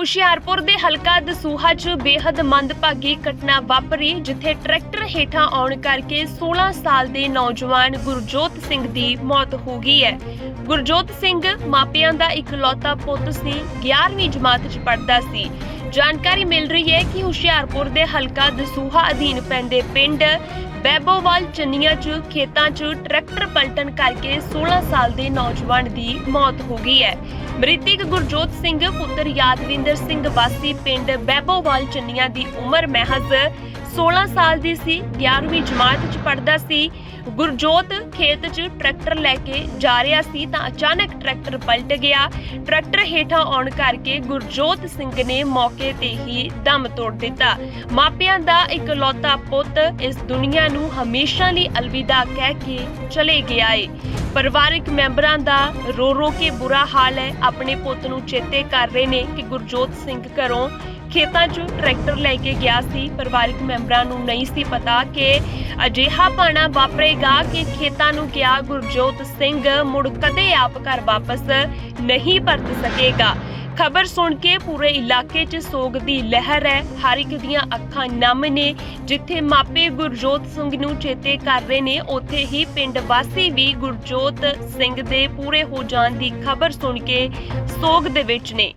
ਹੁਸ਼ਿਆਰਪੁਰ ਦੇ ਹਲਕਾ ਦਸੂਹਾ 'ਚ ਬੇहद ਮੰਦਭਾਗੀ ਘਟਨਾ ਵਾਪਰੀ, ਜਿੱਥੇ ਟਰੈਕਟਰ ਹੇਠਾਂ ਆਉਣ ਕਰਕੇ 16 ਸਾਲ ਦੇ ਨੌਜਵਾਨ ਗੁਰਜੋਤ ਸਿੰਘ ਦੀ ਮੌਤ ਹੋ ਗਈ ਹੈ। ਗੁਰਜੋਤ ਸਿੰਘ ਮਾਪਿਆਂ ਦਾ ਇਕਲੌਤਾ ਪੁੱਤ ਸੀ 11ਵੀਂ ਜਮਾਤ 'ਚ ਪੜ੍ਹਦਾ ਸੀ। ਜਾਣਕਾਰੀ ਮਿਲ ਰਹੀ ਹੈ ਕਿ ਹੁਸ਼ਿਆਰਪੁਰ ਦੇ ਹਲਕਾ ਦਸੂਹਾ ਅਧੀਨ ਪੈਂਦੇ ਪਿੰਡ ਬੈਬੋਵਾਲ ਚੰਨੀਆਂ 'ਚ, ਖੇਤਾਂ 'ਚ ਟਰੈਕਟਰ ਪਲਟਣ ਕਰਕੇ 16 ਸਾਲ ਦੇ ਨੌਜਵਾਨ ਦੀ ਮੌਤ ਹੋ ਗਈ ਹੈ। ਮ੍ਰਿਤਕ ਗੁਰਜੋਤ ਸਿੰਘ, ਪੁੱਤਰ ਯਾਦਵਿੰਦਰ ਸਿੰਘ ਵਾਸੀ ਪਿੰਡ ਬੈਬੋਵਾਲ ਚੰਨੀਆਂ ਦੀ ਉਮਰ ਮਹਿਜ਼ 16 ਸਾਲ ਦੀ ਸੀ 11ਵੀਂ ਜਮਾਤ 'ਚ ਪੜ੍ਹਦਾ ਸੀ। ਗੁਰਜੋਤ ਖੇਤ 'ਚ ਟਰੈਕਟਰ ਲੈ ਕੇ ਜਾ ਰਿਹਾ ਸੀ ਤਾਂ ਅਚਾਨਕ ਟਰੈਕਟਰ ਪਲਟ ਗਿਆ। ਟਰੈਕਟਰ ਹੇਠਾਂ ਆਉਣ ਕਰਕੇ ਗੁਰਜੋਤ ਸਿੰਘ ਨੇ ਮੌਕੇ ਤੇ ਹੀ ਦਮ ਤੋੜ ਦਿੱਤਾ। ਮਾਪਿਆਂ ਦਾ ਇਕਲੌਤਾ ਪੁੱਤ ਇਸ ਦੁਨੀਆ ਨੂੰ ਹਮੇਸ਼ਾ ਲਈ ਅਲਵਿਦਾ ਕਹਿ ਕੇ ਚਲੇ ਗਿਆ ਏ। ਪਰਿਵਾਰਕ ਮੈਂਬਰਾਂ ਦਾ ਰੋ ਰੋ ਕੇ ਬੁਰਾ ਹਾਲ ਹੈ। ਆਪਣੇ ਪੁੱਤ ਨੂੰ ਚੇਤੇ ਕਰ ਰਹੇ ਨੇ ਕਿ ਗੁਰਜੋਤ ਸਿੰਘ ਘਰੋਂ ਖੇਤਾਂ 'ਚ ਟਰੈਕਟਰ ਲੈ ਕੇ ਗਿਆ ਸੀ। ਪਰਿਵਾਰਕ ਮੈਂਬਰਾਂ ਨੂੰ ਨਹੀਂ ਸੀ ਪਤਾ ਕਿ ਅਜਿਹਾ ਪਾਣਾ ਵਾਪਰੇਗਾ ਕਿ ਖੇਤਾਂ ਨੂੰ ਗਿਆ ਗੁਰਜੋਤ ਸਿੰਘ ਮੁੜ ਕਦੇ ਆਪ ਘਰ ਵਾਪਸ ਨਹੀਂ ਪਰਤ ਸਕੇਗਾ। ਖਬਰ ਸੁਣ ਕੇ ਪੂਰੇ ਇਲਾਕੇ 'ਚ ਸੋਗ ਦੀ ਲਹਿਰ ਹੈ। ਹਰ ਇੱਕ ਦੀਆਂ ਅੱਖਾਂ ਨਮ ਨੇ। ਜਿੱਥੇ ਮਾਪੇ ਗੁਰਜੋਤ ਸਿੰਘ ਨੂੰ ਚੇਤੇ ਕਰ ਰਹੇ ਨੇ, ਉੱਥੇ ਹੀ ਪਿੰਡ ਵਾਸੀ ਵੀ ਗੁਰਜੋਤ ਸਿੰਘ ਦੇ ਪੂਰੇ ਹੋ ਜਾਣ ਦੀ ਖਬਰ ਸੁਣ ਕੇ ਸੋਗ ਦੇ ਵਿੱਚ ਨੇ।